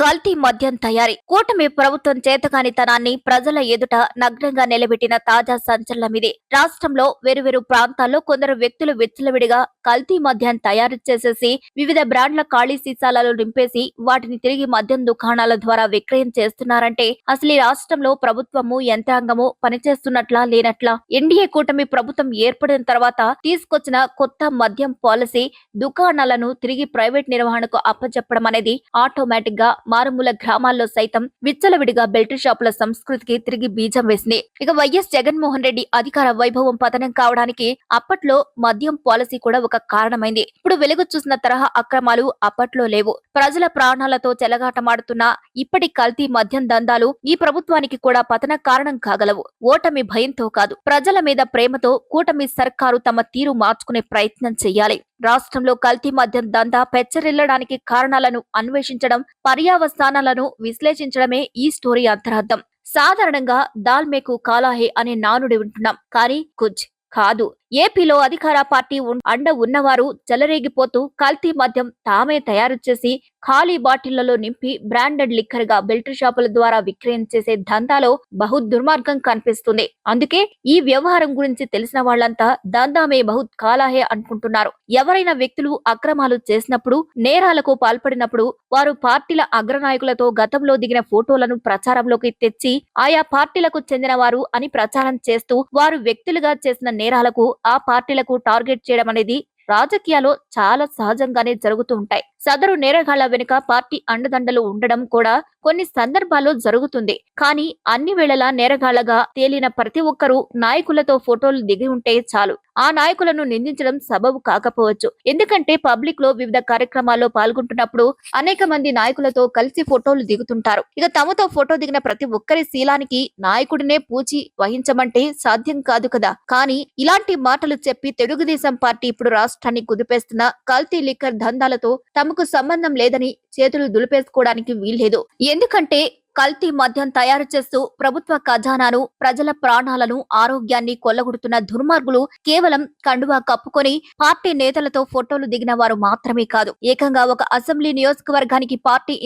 కల్తీ మద్యం తయారీ. కూటమి ప్రభుత్వం చేతకానితనాన్ని ప్రజల ఎదుట నగ్నంగా నిలబెట్టిన తాజా సంచలనం ఇది. రాష్ట్రంలో వేరువేరు ప్రాంతాల్లో కొందరు వ్యక్తులు విచ్చలవిడిగా కల్తీ మద్యం తయారు చేసేసి వివిధ బ్రాండ్ల ఖాళీ సీసాలలో నింపేసి వాటిని తిరిగి మద్యం దుకాణాల ద్వారా విక్రయం చేస్తున్నారంటే అసలు ఈ రాష్ట్రంలో ప్రభుత్వము యంత్రాంగము పనిచేస్తున్నట్లా లేనట్లా? ఎన్డీఏ కూటమి ప్రభుత్వం ఏర్పడిన తర్వాత తీసుకొచ్చిన కొత్త మద్యం పాలసీ దుకాణాలను తిరిగి ప్రైవేట్ నిర్వహణకు అప్పచెప్పడం అనేది ఆటోమేటిక్గా మారుమూల గ్రామాల్లో సైతం విచ్చలవిడిగా బెల్ట్ షాపుల సంస్కృతికి తిరిగి బీజం వేసింది. ఇక వైఎస్ జగన్మోహన్ రెడ్డి అధికార వైభవం పతనం కావడానికి అప్పట్లో మద్యం పాలసీ కూడా ఒక కారణమైంది. ఇప్పుడు వెలుగు చూసిన తరహా అక్రమాలు అప్పట్లో లేవు. ప్రజల ప్రాణాలతో చెలగాటమాడుతున్న ఇప్పటి కల్తీ మద్యం దందాలు ఈ ప్రభుత్వానికి కూడా పతన కారణం కాగలవు. ఓటమి భయంతో కాదు. ప్రజల మీద ప్రేమతో కూటమి సర్కారు తమ తీరు మార్చుకునే ప్రయత్నం చేయాలి. రాష్ట్రంలో కల్తీ మద్యం దందా పెచ్చరిల్లడానికి కారణాలను అన్వేషించడం పర్యావరణ స్థానాలను విశ్లేషించడమే ఈ స్టోరీ అంతరార్థం. సాధారణంగా దాల్మేకు కాలాహే అనే నానుడి వింటున్నాం కానీ కుజ్ కాదు. ఏపీలో అధికార పార్టీ అండ ఉన్నవారు చెలరేగిపోతూ కల్తీ మద్యం తామే తయారు చేసి ఖాళీ బాటిళ్ళలో నింపి బ్రాండెడ్ లిక్కర్గా బెల్ట్ షాపుల ద్వారా విక్రయం చేసే దందాలో బహు దుర్మార్గం కనిపిస్తుంది. అందుకే ఈ వ్యవహారం గురించి తెలిసిన వాళ్ళంతా దందామే బహు కాలాహే అనుకుంటున్నారు. ఎవరైనా వ్యక్తులు అక్రమాలు చేసినప్పుడు నేరాలకు పాల్పడినప్పుడు వారు పార్టీల అగ్రనాయకులతో గతంలో దిగిన ఫోటోలను ప్రచారంలోకి తెచ్చి ఆయా పార్టీలకు చెందిన వారు అని ప్రచారం చేస్తూ వారు వ్యక్తులుగా చేసిన నేరాలకు ఆ పార్టీలకు టార్గెట్ చేయడం అనేది రాజకీయాలు చాలా సహజంగానే జరుగుతూ ఉంటాయి. సదరు నేరగాళ్ళ వెనుక పార్టీ అండదండలు ఉండడం కూడా కొన్ని సందర్భాల్లో జరుగుతుంది. కానీ అన్ని వేళలా నేరగాళ్ళగా తేలిన ప్రతి ఒక్కరూ నాయకులతో ఫోటోలు దిగి ఉంటే చాలు. ఆ నాయకులను నిందించడం సబబు కాకపోవచ్చు. ఎందుకంటే పబ్లిక్లో వివిధ కార్యక్రమాల్లో పాల్గొంటున్నప్పుడు అనేక మంది నాయకులతో కలిసి ఫోటోలు దిగుతుంటారు. ఇక తమతో ఫోటో దిగిన ప్రతి ఒక్కరి శీలానికి నాయకుడినే పూచి వహించమంటే సాధ్యం కాదు కదా. కానీ ఇలాంటి మాటలు చెప్పి తెలుగుదేశం పార్టీ ఇప్పుడు రాష్ట్రాన్ని కుదిపేస్తున్న కల్తీ లిక్కర్ దందాలతో తమకు సంబంధం లేదని చేతులు దులిపేసుకోవడానికి వీల్లేదు. ఎందుకంటే కల్తీ మద్యం తయారు చేస్తూ ప్రభుత్వ ఖజానాను ప్రజల ప్రాణాలను ఆరోగ్యాన్ని కొల్లగొడుతున్న దుర్మార్గులు కేవలం కండువా కప్పుకొని పార్టీ నేతలతో ఫోటోలు దిగిన వారు మాత్రమే కాదు. ఏకంగా ఒక అసెంబ్లీ నియోజకవర్గానికి పార్టీ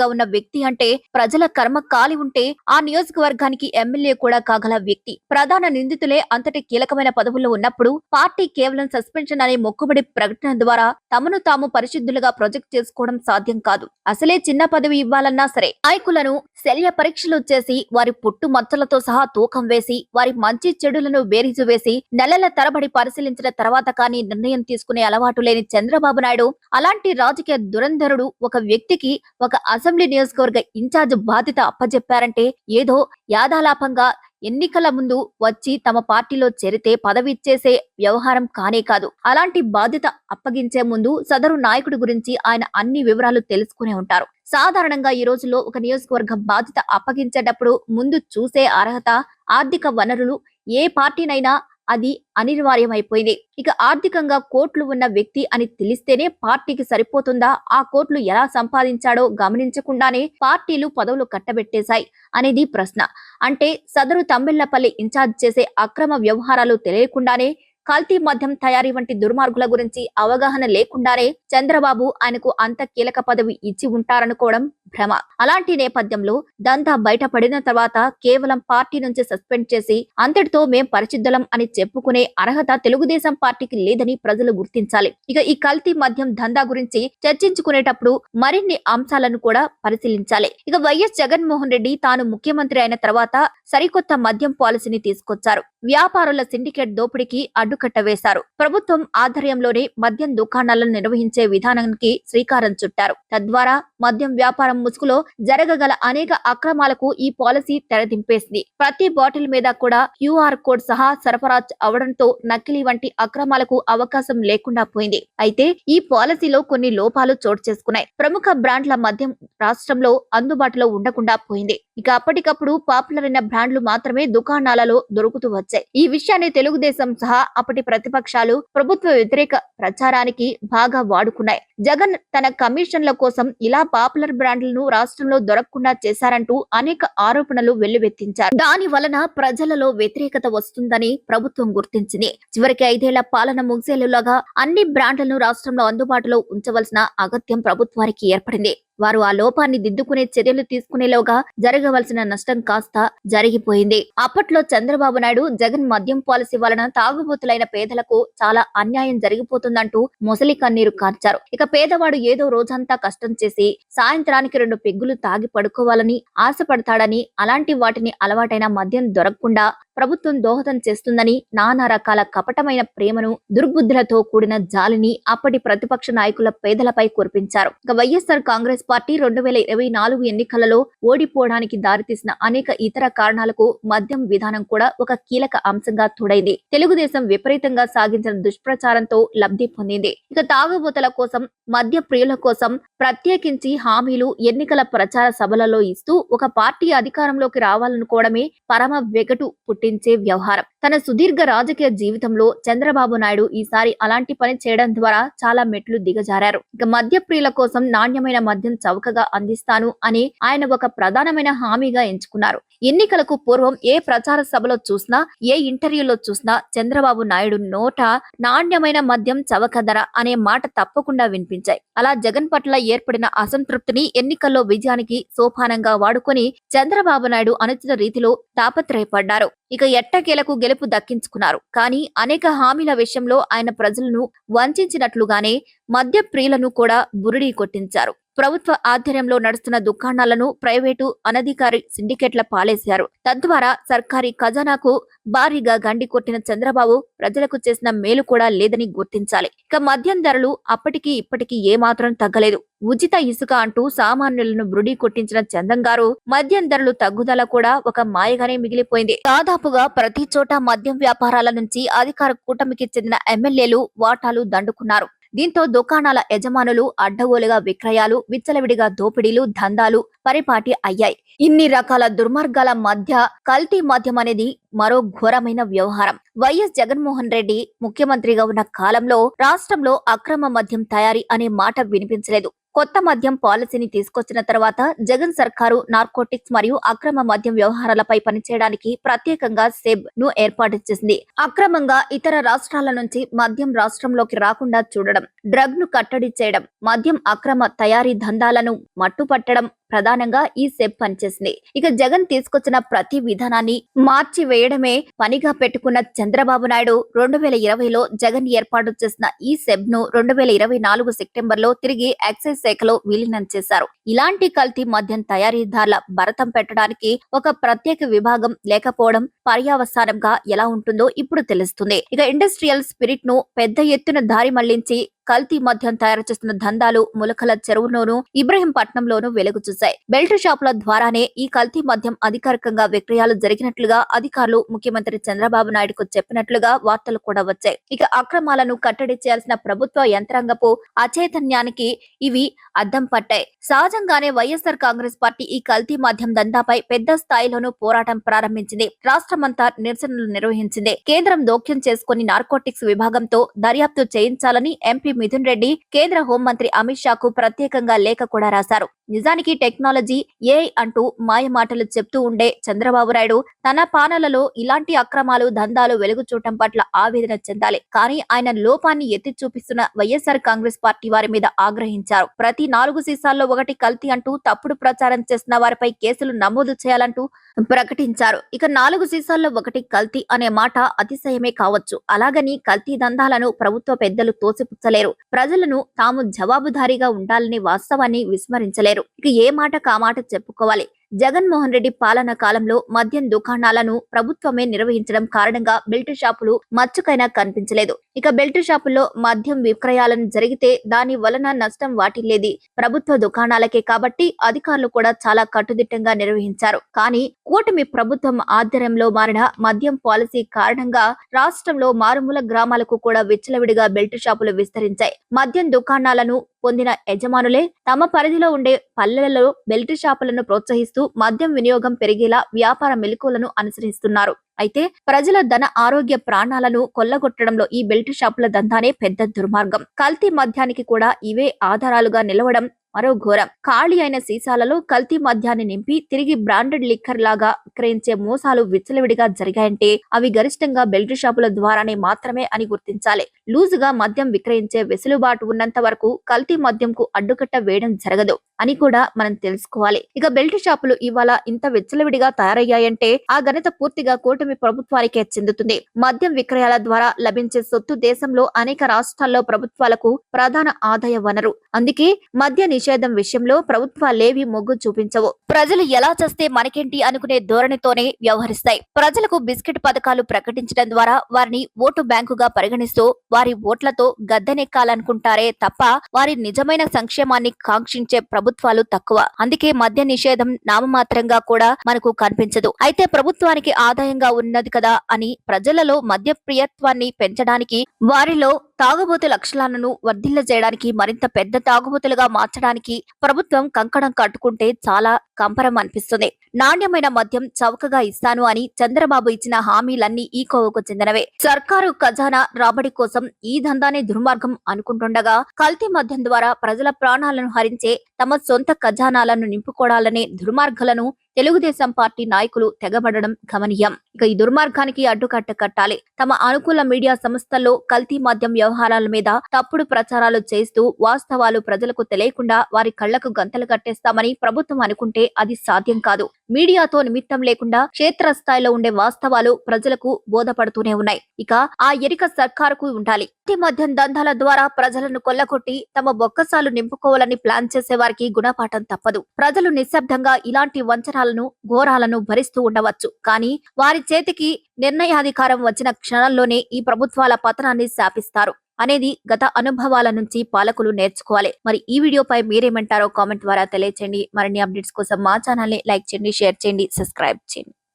గా ఉన్న వ్యక్తి అంటే ప్రజల కర్మ కాలి ఉంటే ఆ నియోజకవర్గానికి ఎమ్మెల్యే కూడా కాగల వ్యక్తి. ప్రధాన నిందితులే అంతటి కీలకమైన పదవుల్లో ఉన్నప్పుడు పార్టీ కేవలం సస్పెన్షన్ అనే మొక్కుబడి ప్రకటన ద్వారా తమను తాము పరిశుద్ధులుగా ప్రొజెక్ట్ చేసుకోవడం సాధ్యం కాదు. అసలే చిన్న పదవి ఇవ్వాలన్నా సరే నాయకులను శల్య పరీక్షలు చేసి వారి పుట్టు మచ్చలతో సహా తూకం వేసి వారి మంచి చెడులను బేరీజు వేసి నెలల తరబడి పరిశీలించిన తర్వాత కానీ నిర్ణయం తీసుకునే అలవాటు లేని చంద్రబాబు నాయుడు అలాంటి రాజకీయ దురంధరుడు ఒక వ్యక్తికి ఒక అసెంబ్లీ నియోజకవర్గ ఇన్ఛార్జ్ బాధ్యత అప్పజెప్పారంటే ఏదో యాదాలాపంగా ఎన్నికల ముందు వచ్చి తమ పార్టీలో చేరితే పదవి ఇచ్చేసే వ్యవహారం కానే కాదు. అలాంటి బాధ్యత అప్పగించే ముందు సదరు నాయకుడి గురించి ఆయన అన్ని వివరాలు తెలుసుకునే ఉంటారు. సాధారణంగా ఈ రోజుల్లో ఒక నియోజకవర్గం బాధ్యత అప్పగించేటప్పుడు ముందు చూసే అర్హత ఆర్థిక వనరులు ఏ పార్టీనైనా అది అనివార్యమైపోయింది. ఇక ఆర్థికంగా కోట్లు ఉన్న వ్యక్తి అని తెలిస్తేనే పార్టీకి సరిపోతుందా? ఆ కోట్లు ఎలా సంపాదించాడో గమనించకుండానే పార్టీలు పదవులు కట్టబెట్టేశాయి అనేది ప్రశ్న. అంటే సదరు తమ్మిళ్ళపల్లి ఇన్ఛార్జ్ చేసే అక్రమ వ్యవహారాలు తెలియకుండానే కల్తీ మద్యం తయారీ వంటి దుర్మార్గుల గురించి అవగాహన లేకుండానే చంద్రబాబు ఆయనకు అంత కీలక పదవి ఇచ్చి ఉంటారనుకోవడం భ్రమ. అలాంటి నేపథ్యంలో దందా బయటపడిన తర్వాత కేవలం పార్టీ నుంచి సస్పెండ్ చేసి అంతటితో మేం పరిశుద్ధలం అని చెప్పుకునే అర్హత తెలుగుదేశం పార్టీకి లేదని ప్రజలు గుర్తించాలి. ఇక ఈ కల్తీ మద్యం దందా గురించి చర్చించుకునేటప్పుడు మరిన్ని అంశాలను కూడా పరిశీలించాలి. ఇక వైఎస్ జగన్మోహన్ రెడ్డి తాను ముఖ్యమంత్రి అయిన తర్వాత సరికొత్త మద్యం పాలసీని తీసుకొచ్చారు. వ్యాపారుల సిండికేట్ దోపిడీకి అడ్డుకట్ట వేశారు. ప్రభుత్వం ఆధ్వర్యంలోనే మద్యం దుకాణాలను నిర్వహించే విధానానికి శ్రీకారం చుట్టారు. తద్వారా మద్యం వ్యాపారం ముసుగులో జరగగల అనేక అక్రమాలకు ఈ పాలసీ తెరదింపేసింది. ప్రతి బాటిల్ మీద కూడా క్యూఆర్ కోడ్ సహా సరఫరా అవడంతో నకిలీ వంటి అక్రమాలకు అవకాశం లేకుండా పోయింది. అయితే ఈ పాలసీలో కొన్ని లోపాలు చోటు చేసుకున్నాయి. ప్రముఖ బ్రాండ్ల మద్యం రాష్ట్రంలో అందుబాటులో ఉండకుండా పోయింది. ఇక అప్పటికప్పుడు పాపులర్ అయిన బ్రాండ్లు మాత్రమే దుకాణాలలో దొరుకుతూ వచ్చాయి. ఈ విషయాన్ని తెలుగుదేశం సహా అప్పటి ప్రతిపక్షాలు ప్రభుత్వ వ్యతిరేక ప్రచారానికి బాగా వాడుకున్నాయి. జగన్ తన కమిషన్ల కోసం ఇలా పాపులర్ బ్రాండ్లను రాష్ట్రంలో దొరకకుండా చేశారంటూ అనేక ఆరోపణలు వెల్లువెత్తించారు. దాని వలన ప్రజలలో వ్యతిరేకత వస్తుందని ప్రభుత్వం గుర్తించింది. చివరికి ఐదేళ్ళ పాలన ముగిసేలులాగా అన్ని బ్రాండ్లను రాష్ట్రంలో అందుబాటులో ఉంచవలసిన అగత్యం ప్రభుత్వానికి ఏర్పడింది. వారు ఆ లోపాన్ని దిద్దుకునే చర్యలు తీసుకునేలోగా జరగవలసిన నష్టం కాస్త జరిగిపోయింది. అప్పట్లో చంద్రబాబు నాయుడు జగన్ మద్యం పాలసీ వలన తాగుబోతులైన పేదలకు చాలా అన్యాయం జరిగిపోతుందంటూ మొసలి కన్నీరు కార్చారు. ఇక పేదవాడు ఏదో రోజంతా కష్టం చేసి సాయంత్రానికి రెండు పెగ్గులు తాగి పడుకోవాలని ఆశపడతాడని అలాంటి వాటిని అలవాటైన మద్యం దొరకకుండా ప్రభుత్వం దోహదం చేస్తుందని నానా రకాల కపటమైన ప్రేమను దుర్బుద్ధులతో కూడిన జాలిని అప్పటి ప్రతిపక్ష నాయకుల పేదలపై కురిపించారు. ఇక వైఎస్ఆర్ కాంగ్రెస్ పార్టీ రెండు వేల ఇరవై నాలుగు ఎన్నికలలో ఓడిపోవడానికి దారితీసిన అనేక ఇతర కారణాలకు మద్యం విధానం కూడా ఒక కీలక అంశంగా తోడైంది. తెలుగుదేశం విపరీతంగా సాగించిన దుష్ప్రచారంతో లబ్ధి పొందింది. ఇక తాగుబోతల కోసం మద్య ప్రియుల కోసం ప్రత్యేకించి హామీలు ఎన్నికల ప్రచార సభలలో ఇస్తూ ఒక పార్టీ అధికారంలోకి రావాలనుకోవడమే పరమ వెగటు పుట్టించే వ్యవహారం. తన సుదీర్ఘ రాజకీయ జీవితంలో చంద్రబాబు నాయుడు ఈసారి అలాంటి పని చేయడం ద్వారా చాలా మెట్లు దిగజారారు. ఇక మద్య ప్రియుల కోసం నాణ్యమైన మద్యం చౌకగా అందిస్తాను అని ఆయన ఒక ప్రధానమైన హామీగా ఎంచుకున్నారు. ఎన్నికలకు పూర్వం ఏ ప్రచార సభలో చూసినా ఏ ఇంటర్వ్యూలో చూసినా చంద్రబాబు నాయుడు నోట నాణ్యమైన మద్యం చవక ధర అనే మాట తప్పకుండా వినిపించాయి. అలా జగన్ పట్ల ఏర్పడిన అసంతృప్తిని ఎన్నికల్లో విజయానికి సోపానంగా వాడుకొని చంద్రబాబు నాయుడు అనుచిత రీతిలో తాపత్రయపడ్డారు. ఇక ఎట్టకేలకు గెలుపు దక్కించుకున్నారు. కానీ అనేక హామీల విషయంలో ఆయన ప్రజలను వంచినట్లుగానే మద్య ప్రియులను కూడా బురిడీ కొట్టించారు. ప్రభుత్వ ఆధ్వర్యంలో నడుస్తున్న దుకాణాలను ప్రైవేటు అనధికారి సిండికేట్ల పాలేశారు. తద్వారా సర్కారీ ఖజానాకు భారీగా గండి కొట్టిన చంద్రబాబు ప్రజలకు చేసిన మేలు కూడా లేదని గుర్తించాలి. ఇక మద్యం ధరలు అప్పటికి ఇప్పటికీ ఏమాత్రం తగ్గలేదు. ఉచిత ఇసుక అంటూ సామాన్యులను బృడి కొట్టించిన చందం గారు మద్యం ధరలు తగ్గుదల కూడా ఒక మాయగానే మిగిలిపోయింది. దాదాపుగా ప్రతి చోట మద్యం వ్యాపారాల నుంచి అధికార కూటమికి చెందిన ఎమ్మెల్యేలు వాటాలు దండుకున్నారు. దీంతో దుకాణాల యజమానులు అడ్డగోలుగా విక్రయాలు విచ్చలవిడిగా దోపిడీలు దందాలు పరిపాటి అయ్యాయి. ఇన్ని రకాల దుర్మార్గాల మధ్య కల్తీ మద్యం అనేది మరో ఘోరమైన వ్యవహారం. వైఎస్ జగన్మోహన్ రెడ్డి ముఖ్యమంత్రిగా ఉన్న కాలంలో రాష్ట్రంలో అక్రమ మద్యం తయారీ అనే మాట వినిపించలేదు. కొత్త మద్యం పాలసీని తీసుకొచ్చిన తర్వాత జగన్ సర్కారు నార్కోటిక్స్ మరియు అక్రమ మద్యం వ్యవహారాలపై పనిచేయడానికి ప్రత్యేకంగా సెబ్ను ఏర్పాటు చేసింది. అక్రమంగా ఇతర రాష్ట్రాల నుంచి మద్యం రాష్ట్రంలోకి రాకుండా చూడడం డ్రగ్ను కట్టడి చేయడం మద్యం అక్రమ తయారీ దందాలను మట్టుపట్టడం ప్రధానంగా ఈ సెబ్ పనిచేసింది. ఇక జగన్ తీసుకొచ్చిన ప్రతి విధానాన్ని మార్చి వేయడమే పనిగా పెట్టుకున్న చంద్రబాబు నాయుడు రెండు వేల ఇరవైలో జగన్ ఏర్పాటు చేసిన ఈ సెబ్ను రెండు వేల ఇరవై నాలుగు సెప్టెంబర్లో తిరిగి ఎక్సైజ్ శాఖలో విలీనం చేశారు. ఇలాంటి కల్తీ మద్యం తయారీదారుల భరతం పెట్టడానికి ఒక ప్రత్యేక విభాగం లేకపోవడం పర్యావసానంగా ఎలా ఉంటుందో ఇప్పుడు తెలుస్తుంది. ఇక ఇండస్ట్రియల్ స్పిరిట్ను పెద్ద ఎత్తున దారి మళ్ళించి కల్తీ మద్యం తయారు చేస్తున్న దందాలు ములకల చెరువులోను ఇబ్రహీంపట్నంలోనూ వెలుగు చూశాయి. బెల్ట్ షాపుల ద్వారానే ఈ కల్తీ మద్యం అధికారికంగా విక్రయాలు జరిగినట్లుగా అధికారులు ముఖ్యమంత్రి చంద్రబాబు నాయుడుకు చెప్పినట్లుగా వార్తలు కూడా వచ్చాయి. ఇక అక్రమాలను కట్టడి చేయాల్సిన ప్రభుత్వ యంత్రాంగపు అచైతన్యానికి ఇవి అద్దం పట్టాయి. సహజంగానే వైఎస్ఆర్ కాంగ్రెస్ పార్టీ ఈ కల్తీ మద్యం దందాపై పెద్ద స్థాయిలోనూ పోరాటం ప్రారంభించింది. రాష్ట్రమంతా నిరసనలు నిర్వహించింది. కేంద్రం జోక్యం చేసుకుని నార్కోటిక్స్ విభాగంతో దర్యాప్తు చేయించాలని ఎంపీ మిథున్ రెడ్డి కేంద్ర హోంమంత్రి అమిత్ షాకు ప్రత్యేకంగా లేఖ కూడా రాశారు. నిజానికి టెక్నాలజీ ఏ అంటూ మాయ మాటలు చెప్తూ ఉండే చంద్రబాబు నాయుడు తన పాలనలో ఇలాంటి అక్రమాలు దందాలు వెలుగు చూడటం పట్ల ఆవేదన చెందాలి. కానీ ఆయన లోపాన్ని ఎత్తి చూపిస్తున్న వైఎస్ఆర్ కాంగ్రెస్ పార్టీ వారి మీద ఆగ్రహించారు. ప్రతి నాలుగు సీసాల్లో ఒకటి కల్తీ అంటూ తప్పుడు ప్రచారం చేస్తున్న వారిపై కేసులు నమోదు చేయాలంటూ ప్రకటించారు. ఇక నాలుగు సీసాల్లో ఒకటి కల్తీ అనే మాట అతిశయమే కావచ్చు. అలాగని కల్తీ దందాలను ప్రభుత్వ పెద్దలు తోసిపుచ్చలేరు. ప్రజలను తాము జవాబుదారీగా ఉండాలనే వాస్తవాన్ని విస్మరించలేరు. ఇక ఏ మాట కామాట చెప్పుకోవాలి? జగన్మోహన్ రెడ్డి పాలన కాలంలో మద్యం దుకాణాలను ప్రభుత్వమే నిర్వహించడం కారణంగా బెల్ట్ షాపులు మచ్చుకైనా కనిపించలేదు. ఇక బెల్ట్ షాపుల్లో మద్యం విక్రయాలను జరిగితే దాని వలన నష్టం వాటిల్లేది ప్రభుత్వ దుకాణాలకే కాబట్టి అధికారులు కూడా చాలా కట్టుదిట్టంగా నిర్వహించారు. కానీ కూటమి ప్రభుత్వం ఆధ్వర్యంలో మారిన మద్యం పాలసీ కారణంగా రాష్ట్రంలో మారుమూల గ్రామాలకు కూడా విచ్చలవిడిగా బెల్ట్ షాపులు విస్తరించాయి. మద్యం దుకాణాలను పొందిన యజమానులే తమ పరిధిలో ఉండే పల్లెలలో బెల్ట్ షాపులను ప్రోత్సహిస్తూ మద్యం వినియోగం పెరిగేలా వ్యాపార మెలకువలను అనుసరిస్తున్నారు. అయితే ప్రజల ధన ఆరోగ్య ప్రాణాలను కొల్లగొట్టడంలో ఈ బెల్ట్ షాపుల దందానే పెద్ద దుర్మార్గం. కల్తీ మద్యానికి కూడా ఇవే ఆధారాలుగా నిలవడం మరో ఘోరం. ఖాళీ అయిన సీసాలలో కల్తీ మద్యాన్ని నింపి తిరిగి బ్రాండెడ్ లిక్కర్ లాగా విక్రయించే మోసాలు విచ్చలవిడిగా జరిగాయంటే అవి గరిష్టంగా బెల్ట్ షాపుల ద్వారానే మాత్రమే అని గుర్తించాలి. లూజుగా మద్యం విక్రయించే వెసులుబాటు ఉన్నంత వరకు కల్తీ మద్యంకు అడ్డుకట్ట వేయడం జరగదు అని కూడా మనం తెలుసుకోవాలి. ఇక బెల్ట్ షాపులు ఇవాళ ఇంత విచ్చలవిడిగా తయారయ్యాయంటే ఆ ఘనత పూర్తిగా కూటమి ప్రభుత్వానికే చెందుతుంది. మద్యం విక్రయాల ద్వారా లభించే సొత్తు దేశంలో అనేక రాష్ట్రాల్లో ప్రభుత్వాలకు ప్రధాన ఆదాయ వనరు. అందుకే మద్య నిషేధం విషయంలో ప్రభుత్వాలేవి మొగ్గు చూపించవు. ప్రజలు ఎలా చేస్తే మనకేంటి అనుకునే ధోరణితోనే వ్యవహరిస్తాయి. ప్రజలకు బిస్కెట్ పథకాలు ప్రకటించడం ద్వారా వారిని ఓటు బ్యాంకుగా పరిగణిస్తూ వారి ఓట్లతో గద్దెనెక్కాలనుకుంటారే తప్ప వారి నిజమైన సంక్షేమాన్ని కాంక్షించే ప్రభుత్వాలు తక్కువ. అందుకే మద్య నిషేధం నామమాత్రంగా కూడా మనకు కనిపించదు. అయితే ప్రభుత్వానికి ఆదాయంగా ఉన్నది కదా అని ప్రజలలో మద్య ప్రియత్వాన్ని పెంచడానికి వారిలో తాగుబోతు లక్షణాలను వర్ధిల్ల చేయడానికి మరింత పెద్ద తాగుబోతులుగా మార్చడానికి ప్రభుత్వం కంకణం కట్టుకుంటే చాలా కంపరం అనిపిస్తుంది. నాణ్యమైన మద్యం చౌకగా ఇస్తాను అని చంద్రబాబు ఇచ్చిన హామీలన్నీ ఈ కోవకు చెందినవే. సర్కారు ఖజానా రాబడి కోసం ఈ దందానే దుర్మార్గం అనుకుంటుండగా కల్తీ మద్యం ద్వారా ప్రజల ప్రాణాలను హరించే తమ సొంత ఖజానాలను నింపుకోవాలనే దుర్మార్గులను తెలుగుదేశం పార్టీ నాయకులు తెగబడడం గమనీయం. ఇక ఈ దుర్మార్గానికి అడ్డుకట్ట కట్టాలి. తమ అనుకూల మీడియా సంస్థల్లో కల్తీ మాధ్యం వ్యవహారాల మీద తప్పుడు ప్రచారాలు చేస్తూ వాస్తవాలు ప్రజలకు తెలియకుండా వారి కళ్ళకు గంతలు కట్టేస్తామని ప్రభుత్వం అనుకుంటే అది సాధ్యం కాదు. మీడియాతో నిమిత్తం లేకుండా క్షేత్రస్థాయిలో ఉండే వాస్తవాలు ప్రజలకు బోధపడుతూనే ఉన్నాయి. ఇక ఆ ఎరిక సర్కారుకు ఉండాలి. కల్తీ మద్యం దందాల ద్వారా ప్రజలను కొల్లగొట్టి తమ బొక్కసాలు నింపుకోవాలని ప్లాన్ చేసే వారికి గుణపాఠం తప్పదు. ప్రజలు నిశ్శబ్దంగా ఇలాంటి వంచనాలను ఘోరాలను భరిస్తూ ఉండవచ్చు. కానీ వారి చేతికి నిర్ణయాధికారం వచ్చిన క్షణంలోనే ఈ ప్రభుత్వాల పతనాన్ని శాపిస్తారు. అనేది గత అనుభవాల నుంచి పాలకులు నేర్చుకోవాలి. మరి ఈ వీడియోపై మీరేమంటారో కామెంట్ ద్వారా తెలియచేయండి. మరిన్ని అప్డేట్స్ కోసం మా ఛానల్ని లైక్ చేయండి షేర్ చేయండి సబ్స్క్రైబ్ చేయండి.